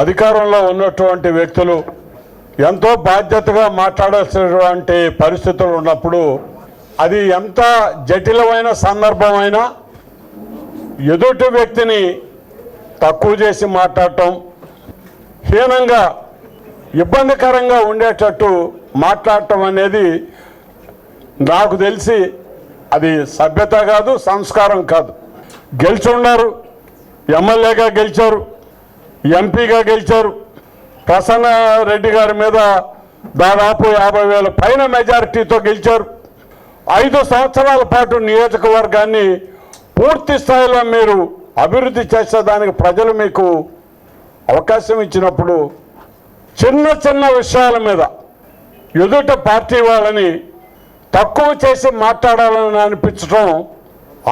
అధికారంలో ఉన్నటువంటి వ్యక్తులు ఎంతో బాధ్యతగా మాట్లాడాల్సినటువంటి పరిస్థితులు ఉన్నప్పుడు అది ఎంత జటిలమైన సందర్భమైనా ఎదుటి వ్యక్తిని తక్కువ చేసి మాట్లాడటం హీనంగా ఇబ్బందికరంగా ఉండేటట్టు మాట్లాడటం అనేది నాకు తెలిసి అది సభ్యత కాదు సంస్కారం కాదు. గెలిచున్నారు ఎమ్మెల్యేగా గెలిచారు. ఎంపీగా గెలిచారు. ప్రసన్న రెడ్డి గారి మీద దాదాపు యాభై వేల పైన మెజారిటీతో గెలిచారు. ఐదు సంవత్సరాల పాటు నియోజకవర్గాన్ని పూర్తి స్థాయిలో మీరు అభివృద్ధి చేసేదానికి ప్రజలు మీకు అవకాశం ఇచ్చినప్పుడు చిన్న చిన్న విషయాల మీద ఎదుట పార్టీ వాళ్ళని తక్కువ చేసి మాట్లాడాలని అనిపించడం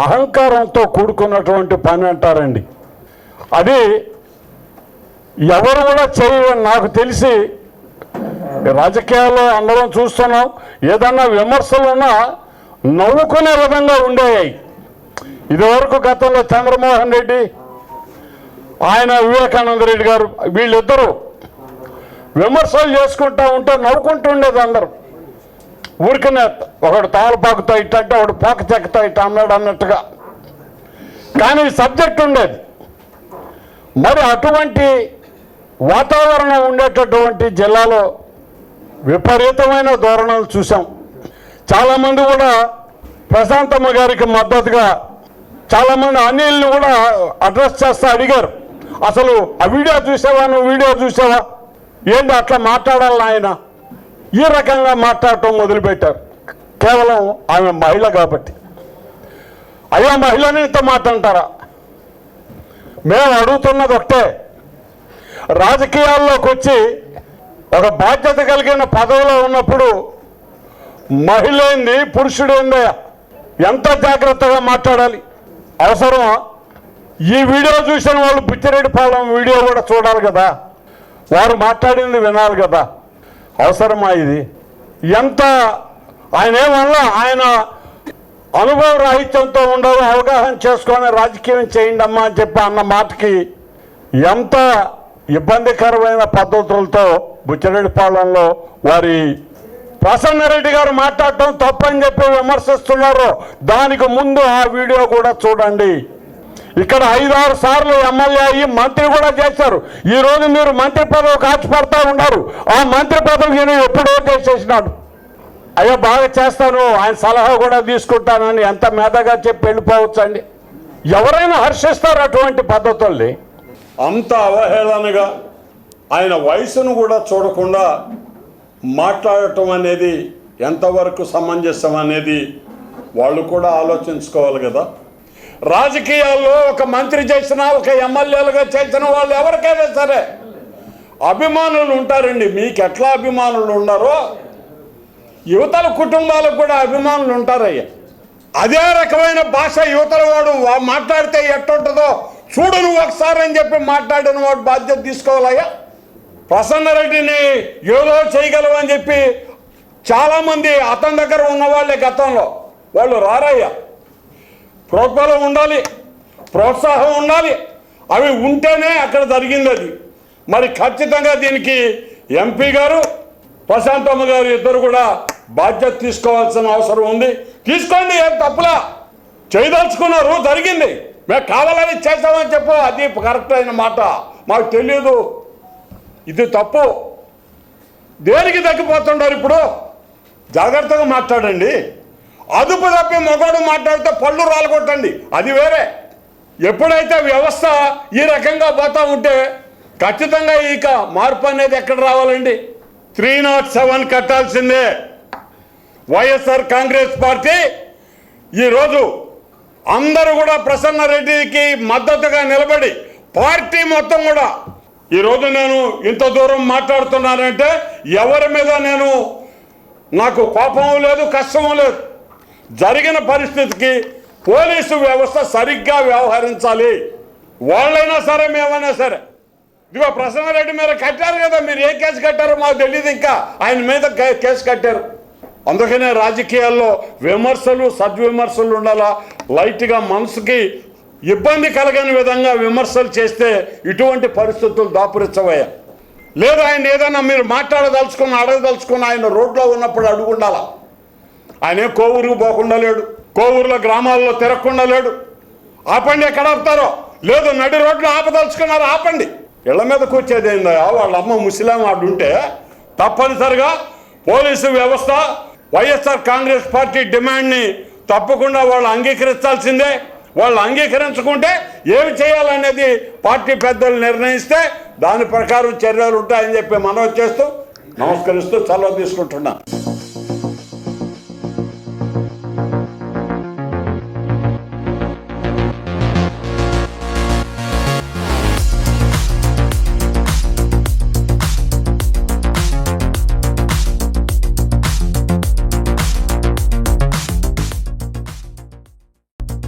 అహంకారంతో కూడుకున్నటువంటి పని అంటారండి. అది ఎవరు కూడా చేయని నాకు తెలిసి రాజకీయాల్లో అందరం చూస్తున్నాం. ఏదన్నా విమర్శలు ఉన్నా నవ్వుకునే విధంగా ఉండేవి. ఇదివరకు గతంలో చంద్రమోహన్ రెడ్డి ఆయన వివేకానంద రెడ్డి గారు వీళ్ళిద్దరూ విమర్శలు చేసుకుంటా ఉంటే నవ్వుకుంటూ ఉండేది అందరూ. ఊరికనే ఒకడు తాళపాకుతో ఇట్టంటే ఒకడు పోక చెక్కతో ఇట్ట అన్నాడు అన్నట్టుగా. కానీ సబ్జెక్ట్ ఉండేది. మరి అటువంటి వాతావరణం ఉండేటటువంటి జిల్లాలో విపరీతమైన ధోరణులు చూసాం చాలామంది కూడా ప్రశాంతమ్మ గారికి మద్దతుగా చాలామంది అనిల్ని కూడా అడ్రస్ చేస్తా అడిగారు. అసలు ఆ వీడియో చూసావా? నువ్వు వీడియో చూసావా? ఏంటి అట్లా మాట్లాడాలని ఆయన ఈ రకంగా మాట్లాడటం మొదలుపెట్టారు. కేవలం ఆమె మహిళ కాబట్టి. అయ్యా మహిళని ఇంత మాట అంటారా? మేము అడుగుతున్నది ఒకటే రాజకీయాల్లోకి వచ్చి ఒక బాధ్యత కలిగిన పదవిలో ఉన్నప్పుడు మహిళేంది పురుషుడు ఎంత జాగ్రత్తగా మాట్లాడాలి? అవసరం ఈ వీడియో చూసిన వాళ్ళు పిచ్చిరెడ్డి పాలెం వీడియో కూడా చూడాలి కదా. వారు మాట్లాడింది వినాలి కదా. అవసరమా ఇది? ఎంత ఆయన ఏమన్నా ఆయన అనుభవ రాహిత్యంతో ఉండవు అవగాహన చేసుకొని రాజకీయం చేయండి అమ్మా అని చెప్పి అన్న మాటకి ఎంత ఇబ్బందికరమైన పద్ధతులతో బుచ్చిరెడ్డిపాలెంలో వారి ప్రసన్నారెడ్డి గారు మాట్లాడటం తప్పని చెప్పి విమర్శిస్తున్నారు. దానికి ముందు ఆ వీడియో కూడా చూడండి. ఇక్కడ ఐదారు సార్లు ఎమ్మెల్యే అయ్యి మంత్రి కూడా చేశారు. ఈరోజు మీరు మంత్రి పదవి కాచిపడతా ఉన్నారు. ఆ మంత్రి పదవి నేను ఎప్పుడో చేసేసినాడు అయ్యో బాగా చేస్తాను. ఆయన సలహా కూడా తీసుకుంటానని ఎంత మేధగా చెప్పి వెళ్ళిపోవచ్చండి? ఎవరైనా హర్షిస్తారు అటువంటి పద్ధతుల్ని. అంత అవహేళనగా ఆయన వయసును కూడా చూడకుండా మాట్లాడటం అనేది ఎంతవరకు సమంజసం అనేది వాళ్ళు కూడా ఆలోచించుకోవాలి కదా. రాజకీయాల్లో ఒక మంత్రి చేసిన ఒక ఎమ్మెల్యేలుగా చేసిన వాళ్ళు ఎవరికైనా సరే అభిమానులు ఉంటారండి. మీకు ఎట్లా అభిమానులు ఉన్నారో యువతల కుటుంబాలకు కూడా అభిమానులు ఉంటారయ్యా. అదే రకమైన భాష యువతల వాడు మాట్లాడితే ఎట్టుంటుందో చూడను ఒకసారి అని చెప్పి మాట్లాడిన వాడు బాధ్యత తీసుకోవాలయ్యా. ప్రసన్నరెడ్డిని ఏదో చేయగలవని చెప్పి చాలామంది అతని దగ్గర ఉన్న వాళ్ళే గతంలో. వాళ్ళు రారయ్యా. ప్రోత్బలం ఉండాలి ప్రోత్సాహం ఉండాలి. అవి ఉంటేనే అక్కడ జరిగింది అది. మరి ఖచ్చితంగా దీనికి ఎంపీ గారు ప్రశాంతమ్మ గారు ఇద్దరు కూడా బాధ్యత తీసుకోవాల్సిన అవసరం ఉంది. తీసుకోండి ఏం తప్పులా? చేయదలుచుకున్నారు జరిగింది. మేము కావాలని చేస్తామని చెప్పు. అది కరెక్ట్ అయిన మాట. మాకు తెలియదు ఇది తప్పు. దేనికి తగ్గిపోతుండారు ఇప్పుడు? జాగ్రత్తగా మాట్లాడండి. అదుపు తప్పి మగవాడు మాట్లాడితే పళ్ళు రాలగొట్టండి. అది వేరే. ఎప్పుడైతే వ్యవస్థ ఈ రకంగా పోతా ఉంటే ఖచ్చితంగా ఇక మార్పు అనేది ఎక్కడ రావాలండి? త్రీ నాట్ సెవెన్ కట్టాల్సిందే. వైఎస్ఆర్ కాంగ్రెస్ పార్టీ ఈరోజు అందరూ కూడా ప్రసన్న రెడ్డికి మద్దతుగా నిలబడి పార్టీ మొత్తం కూడా. ఈరోజు నేను ఇంత దూరం మాట్లాడుతున్నానంటే ఎవరి మీద నేను నాకు కోపం లేదు కష్టం లేదు. జరిగిన పరిస్థితికి పోలీసు వ్యవస్థ సరిగ్గా వ్యవహరించాలి. వాళ్ళైనా సరే మేమైనా సరే. ఇదిగో ప్రసన్నారెడ్డి మీద కట్టారు కదా మీరు ఏ కేసు కట్టారో మాకు తెలియదు ఇంకా. ఆయన మీద కేసు కట్టారు. అందుకనే రాజకీయాల్లో విమర్శలు సద్విమర్శలు ఉండాలా? లైట్గా మనసుకి ఇబ్బంది కలగని విధంగా విమర్శలు చేస్తే ఇటువంటి పరిస్థితులు దాపురించవయ్యా. లేదు ఆయన ఏదైనా మీరు మాట్లాడదలుచుకున్న అడగదలుచుకున్న ఆయన రోడ్లో ఉన్నప్పుడు అడుగుండాలా? ఆయనే కోవూరుకు పోకుండా లేడు కోవూరులో గ్రామాల్లో తిరగకుండా లేడు. ఆపండి ఎక్కడ ఆపుతారో? లేదు నడి రోడ్లు ఆపదలుచుకున్నారు ఆపండి. ఇళ్ళ మీద కూర్చేది ఏందా వాళ్ళ అమ్మ ముస్లిం వాడు ఉంటే తప్పనిసరిగా పోలీసు వ్యవస్థ వైఎస్ఆర్ కాంగ్రెస్ పార్టీ డిమాండ్ని తప్పకుండా వాళ్ళు అంగీకరించాల్సిందే. వాళ్ళు అంగీకరించుకుంటే ఏమి చేయాలనేది పార్టీ పెద్దలు నిర్ణయిస్తే దాని ప్రకారం చర్యలు ఉంటాయని చెప్పి మనవి చేస్తూ నమస్కరిస్తూ సెలవు తీసుకుంటున్నాను